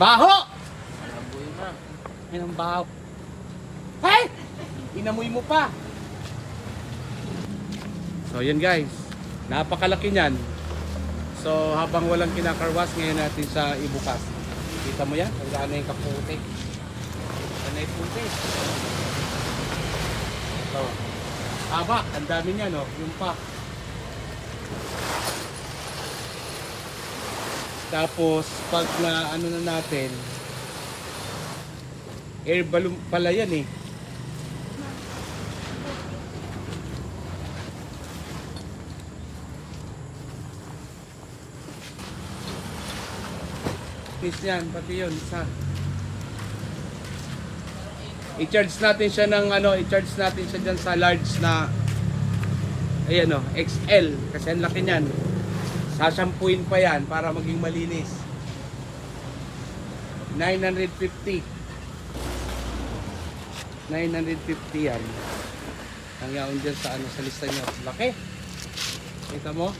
Baho! Alamboy na. Yan ang baho. Hey! Inamoy mo pa. So yan guys. Napakalaki niyan. So habang walang kinakarwas ngayon natin sa ibukas. Kita mo yan? Ang gano'n yung kaputi. Ano yung puti? So, haba. Ang dami niya no. Yung pa. Tapos pag na ano na natin, air balloon pala yan eh. Miss yan, pati yun, isa. I-charge natin siya ng ano, i-charge natin siya dyan sa large na ayan o, XL kasi ang laki niyan. Sasampuin pa yan para maging malinis. 950. 950 yan. Ang yaon dyan sa ano sa lista nyo. Laki. Kita mo?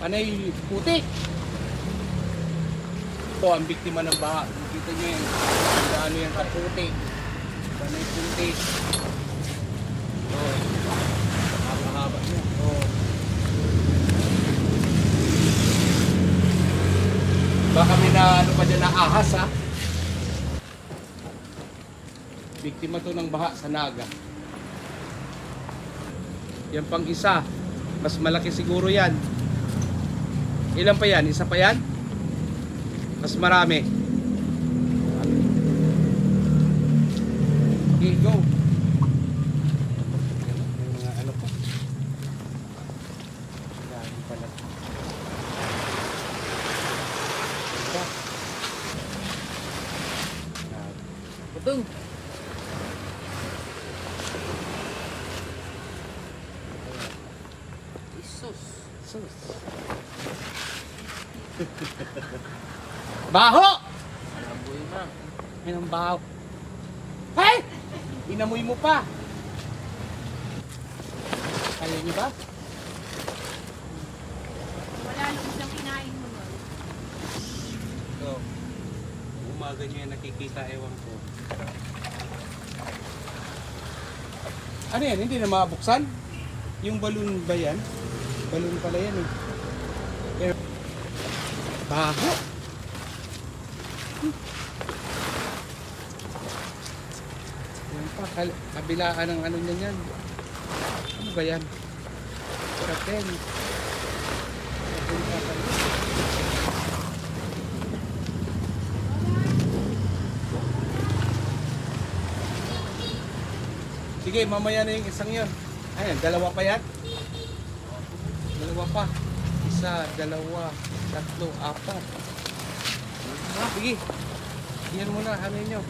Panay puti. Ito ang biktima ng baha. Kita nyo yan. Ano yan kaputi. Panay puti. Oh. Na ano pa dyan na ahas ha. Biktima to ng baha sa Naga. Yan pang isa. Mas malaki siguro yan. Ilan pa yan? Isa pa yan? Mas marami. Okay, go. May mga ano pa. Dami pala. Ito. Putong. Isus. Sus. Baho! Alamboy na. Yan ang baho. Hey! Inamoy mo pa. Kaya niyo ba? Wala nung isang kinain mo nun. So, umaga niyo yan nakikita, ewan ko. Ano yan? Hindi na mabuksan? Yung balloon ba yan? Balloon pala yan eh. Pero, baho! Yan pa, kabilaan ng ano niyan yan. Ano ba yan? Katen. Katen. Sige, mamaya na yung isang yun. Ayan, dalawa pa yan. Dalawa pa. Isa, dalawa, tatlo, apat. Sige. Yan muna, ano nyo.